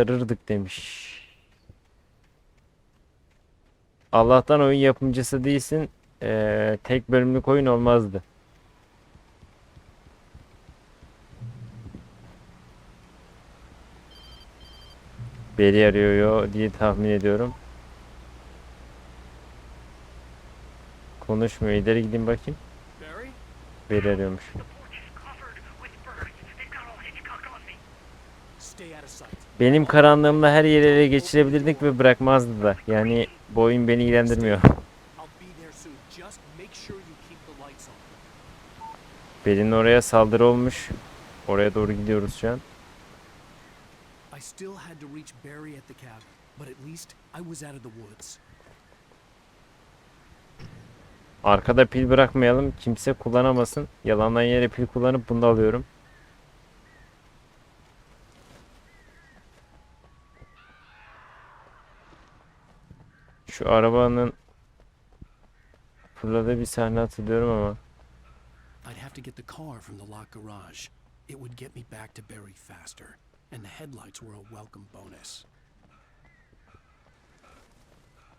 kurtarırdık demiş. Allah'tan oyun yapımcısı değilsin. Ee, tek bölümlük oyun olmazdı. Beri arıyor yo diye tahmin ediyorum. Konuşmuyor. İleri gideyim bakayım. Beri arıyormuş. Stay out of sight. Benim karanlığımla her yeri ele geçirebilirdik ve bırakmazdı da. Yani bu oyun beni ilgilendirmiyor. I'll be there soon. Just make sure you keep the lights on. Beri'nin oraya saldırı olmuş. Oraya doğru gidiyoruz şu an. Arkada pil bırakmayalım. Kimse kullanamasın. Yalandan yere pil kullanıp bunu da alıyorum. Şu arabanın fırladığı bir sahne hatırlıyorum ama. I'd have to get the car from the locked garage. It would get me back to Barry faster, and the headlights were a welcome bonus.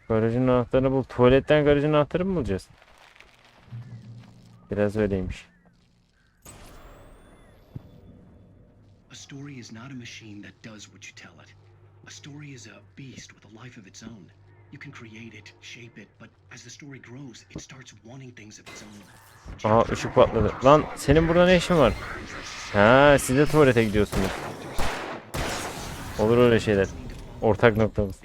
Garajın anahtarını bul. Tuvaletten garajın anahtarı mı bulacağız? Biraz öyleymiş. A story is not a machine that does what you tell it. A story is a beast with a life of its own. You can create it, shape it, but as the story grows, it starts wanting things of its own. Aha ışık patladı. Lan senin burada ne işin var? Ha siz de tuvalete gidiyorsunuz. Olur öyle şeyler. Ortak noktamız.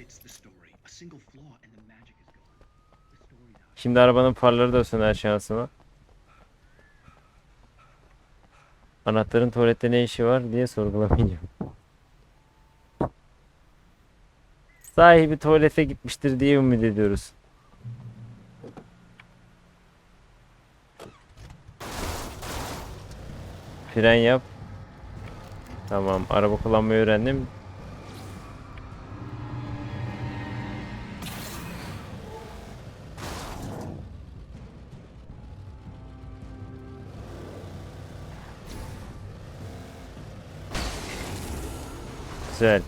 Şimdi arabanın farları da söner şansıma. Anahtarın tuvalette ne işi var diye sorgulamayacağım. Sahibi tuvalete gitmiştir diye ümit ediyoruz. Fren yap. Tamam, araba kullanmayı öğrendim. Güzel.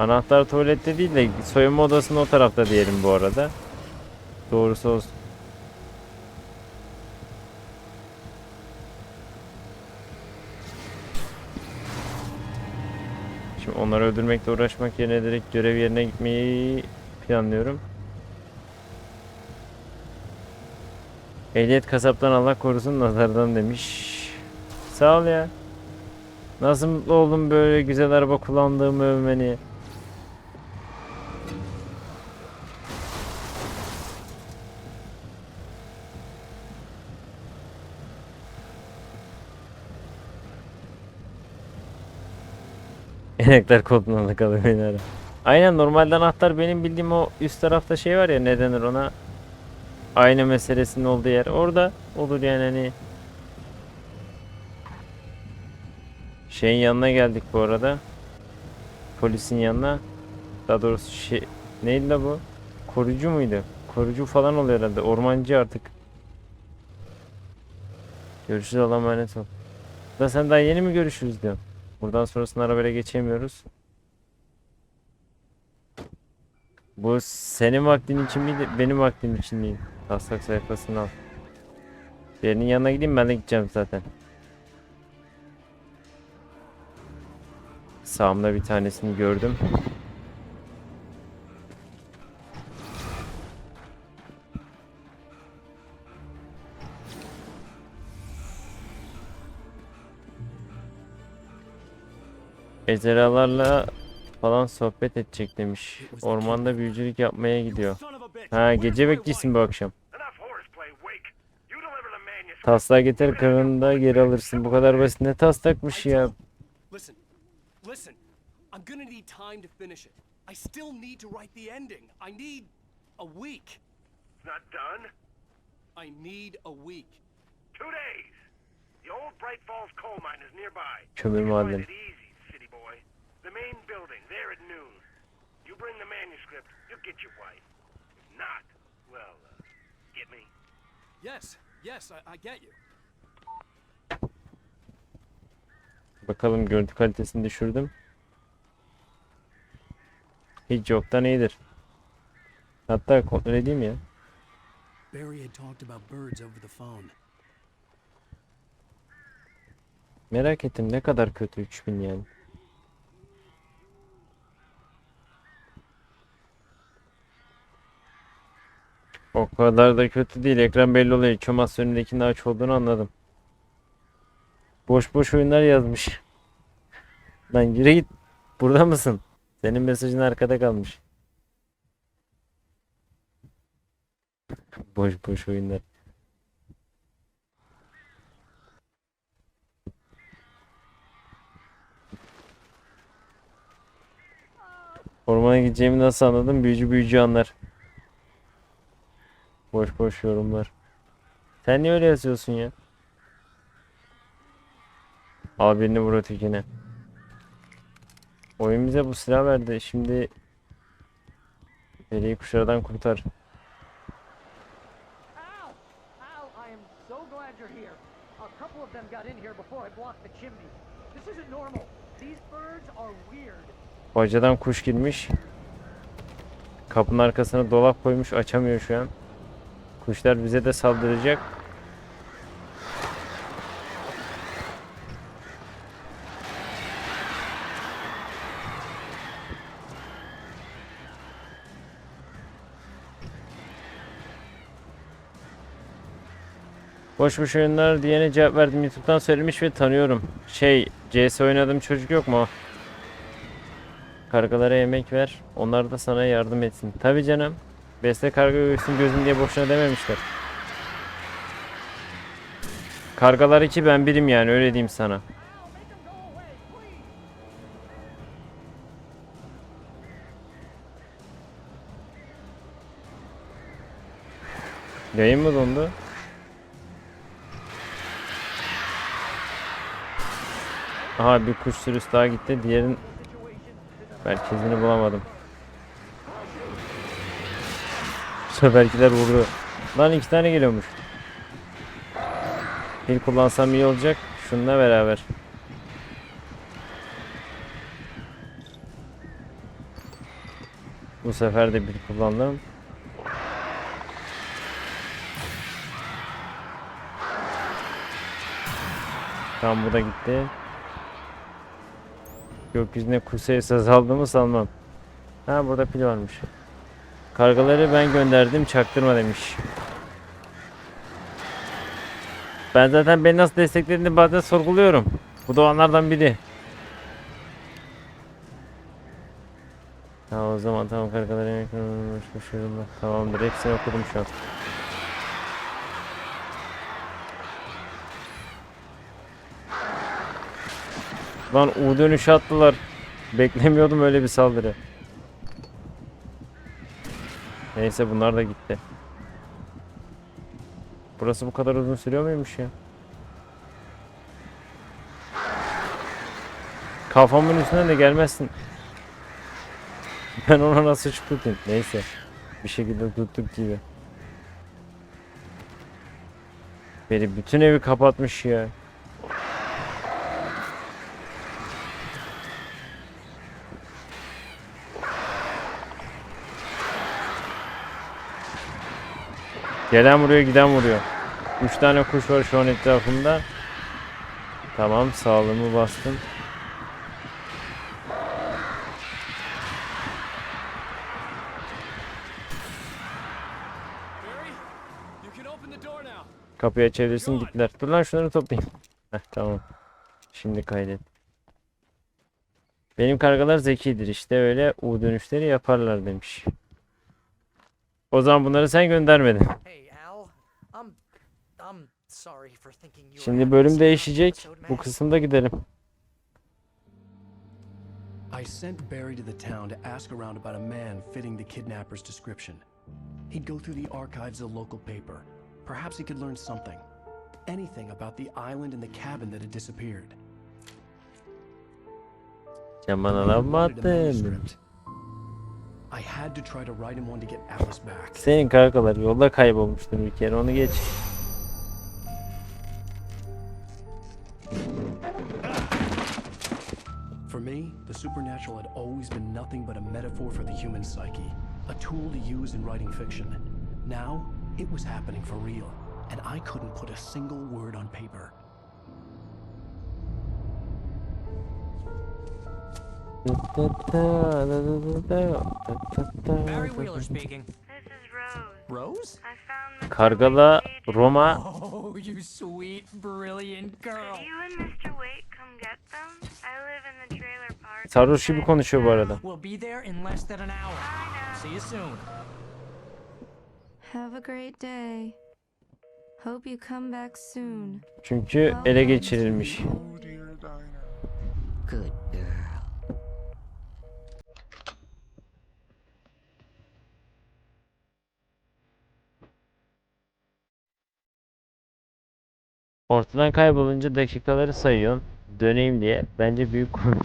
Anahtar tuvalette değil de soyunma odasının o tarafta diyelim bu arada. Doğrusu olsun. Şimdi onları öldürmekle uğraşmak yerine direkt görev yerine gitmeyi planlıyorum. Ehliyet kasaptan Allah korusun nazardan demiş. Sağ ol ya. Nasıl mutlu oldum böyle güzel araba kullandığımı övmeni. Enekler koduna kalıyor ara. Aynen normalde anahtar benim bildiğim o üst tarafta şey var ya ne denir ona. Ayna meselesinin olduğu yer. Orada olur yani hani. Şeyin yanına geldik bu arada. Polisin yanına. Daha doğrusu şey neydi la bu? Koruyucu muydu? Koruyucu falan oluyor herhalde. Ormancı artık. Görüşürüz Allah'a emanet ol. Da sen daha yeni mi görüşürüz diyorsun. Buradan sonrasında arabayla geçemiyoruz. Bu senin vaktin için miydi? Benim vaktim için miydi? Taslak sayfasını al. Birinin yanına gideyim ben de gideceğim zaten. Sağımda bir tanesini gördüm. Ejderhalarla falan sohbet edecek demiş. Ormanda büyücülük yapmaya gidiyor. Ha gece bekçisin bu akşam. Taslağı getir karında geri alırsın. Bu kadar basit ne taslakmış ya. I'm gonna need time to finish it. I still need to write the ending. I need a week. It's not done. I need a week. Two days. The old Bright Falls coal mine is nearby. Kömür madeni. Boy. The main building, there at noon. You bring the manuscript, you'll get your wife. If not, well, uh, get me. Yes, yes, I, I get you. Bakalım görüntü kalitesini düşürdüm. Hiç yoktan iyidir. Hatta kontrol edeyim ya. Barry had talked about birds over the phone. Merak ettim ne kadar kötü 3000 yani. O kadar da kötü değil. Ekran belli oluyor. Çomas önündekinin aç olduğunu anladım. Boş boş oyunlar yazmış. Lan yürü git. Burada mısın? Senin mesajın arkada kalmış. Boş boş oyunlar. Ormana gideceğimi nasıl anladım? Büyücü büyücü anlar. Boş boş yorumlar. Sen niye öyle yazıyorsun ya? Al birini vur ötekine. Oyun bize bu silah verdi. Şimdi Peri'yi kuşlardan kurtar. Bacadan kuş girmiş. Kapının arkasına dolap koymuş. Açamıyor şu an. Kuşlar bize de saldıracak. Boş boş oyunlar diyene cevap verdim. YouTube'dan söylemiş ve tanıyorum. Şey, CS oynadığım çocuk yok mu? Kargalara yemek ver. Onlar da sana yardım etsin. Tabi canım. Besle karga göğsün gözün diye boşuna dememişler. Kargalar iki ben birim yani öyle diyeyim sana. Yayın mı dondu? Aha bir kuş sürüsü daha gitti. Diğerin merkezini bulamadım. Bu seferkiler vurdu. Lan iki tane geliyormuş. Bir kullansam iyi olacak. Şununla beraber. Bu sefer de bir kullandım. Tamam bu da gitti. Gökyüzüne kuş sayısı azaldı mı sanmam. Ha burada pil varmış. Kargaları ben gönderdim çaktırma demiş. Ben zaten beni nasıl desteklediğini bazen sorguluyorum. Bu da onlardan biri. Ha o zaman tamam kargaları yemek koşuyorum. Tamamdır hepsini okudum şu an. Lan U dönüşü attılar. Beklemiyordum öyle bir saldırı. Neyse bunlar da gitti. Burası bu kadar uzun sürüyor muymuş ya? Kafamın üstüne de gelmezsin. Ben ona nasıl tutayım? Neyse. Bir şekilde tuttuk gibi. Beni bütün evi kapatmış ya. Gelen vuruyor giden vuruyor. 3 tane kuş var şu an etrafımda. Tamam sağlığımı bastım. Kapıyı açabilirsin gittiler. Dur lan şunları toplayayım. Heh tamam. Şimdi kaydet. Benim kargalar zekidir işte öyle U dönüşleri yaparlar demiş. O zaman bunları sen göndermedin. Şimdi bölüm değişecek. Bu kısımda gidelim. I sent Barry to the town to ask around about a man fitting the kidnapper's description. He'd go through the archives of the local paper. Perhaps he could learn something. Anything about the island and the cabin that had disappeared. Camana He laf I had to try to write him one to get Alice back. Senin kargalar yolda kaybolmuştur bir kere onu geç. For me, the supernatural had always been nothing but a metaphor for the human psyche, a tool to use in writing fiction. Now, it was happening for real, and I couldn't put a single word on paper. Barry Wheeler speaking. This is Rose. Rose? I found Mr. Kargala. Roma Oh, you sweet, brilliant girl. Could you and Mr. Wake come get them? I live in the trailer park. sarhoş gibi konuşuyor bu arada. We'll be there in less than an hour. See you soon. Have a great day. Hope you come back soon. Çünkü ele geçirilmiş. Ortadan kaybolunca dakikaları sayıyorsun. Döneyim diye. Bence büyük komik.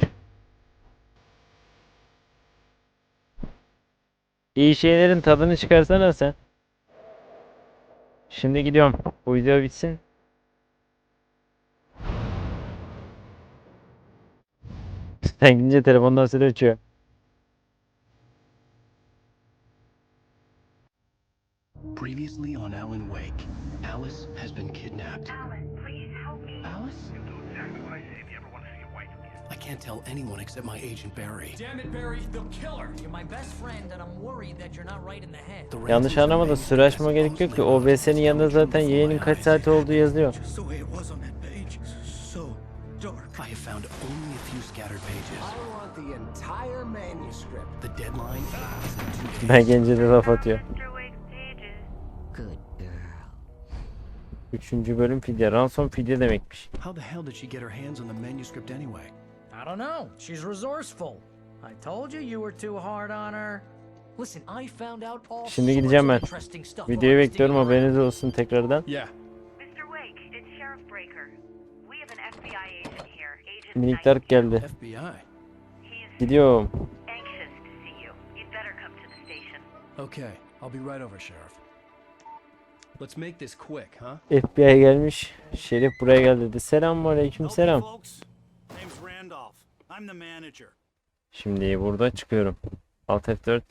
İyi şeylerin tadını çıkarsana sen. Şimdi gidiyorum. Bu video bitsin. Sen gidince telefondan seni açıyor. Previously on Alan Wake, Alice has been kidnapped. Me. Alice? You'll do exactly what I say if you ever want to see your wife again. I can't tell anyone except my agent Barry. Damn it, Barry, they'll kill her. You're my best friend, and I'm worried that you're not right in the head. The Yanlış anlama da süre açma gerek yok ki. OBS'nin yanında zaten yayının kaç saati olduğu yazıyor. I have found only a few scattered pages. want the entire manuscript. The deadline is in two days. Ben gence de laf atıyor. Üçüncü bölüm fidye. Ransom fidye demekmiş. How the hell did she get her hands on the manuscript anyway? I don't know. She's resourceful. I told you you were too hard on her. Listen, I found out all Şimdi gideceğim ben. Videoyu bekliyorum haberiniz olsun tekrardan. Yeah. Mr. Wake, it's Sheriff Breaker. We have an FBI agent here, Agent Minik. Dark geldi. Gidiyorum. anxious to see you. You'd better come to the station. Okay, I'll be right over, Sheriff. Let's make this quick, huh? FBI gelmiş. Şerif buraya gel dedi. Selamun aleyküm selam. folks. Name's Randolph. I'm the manager. Şimdi burada çıkıyorum. Alt F4 kayıt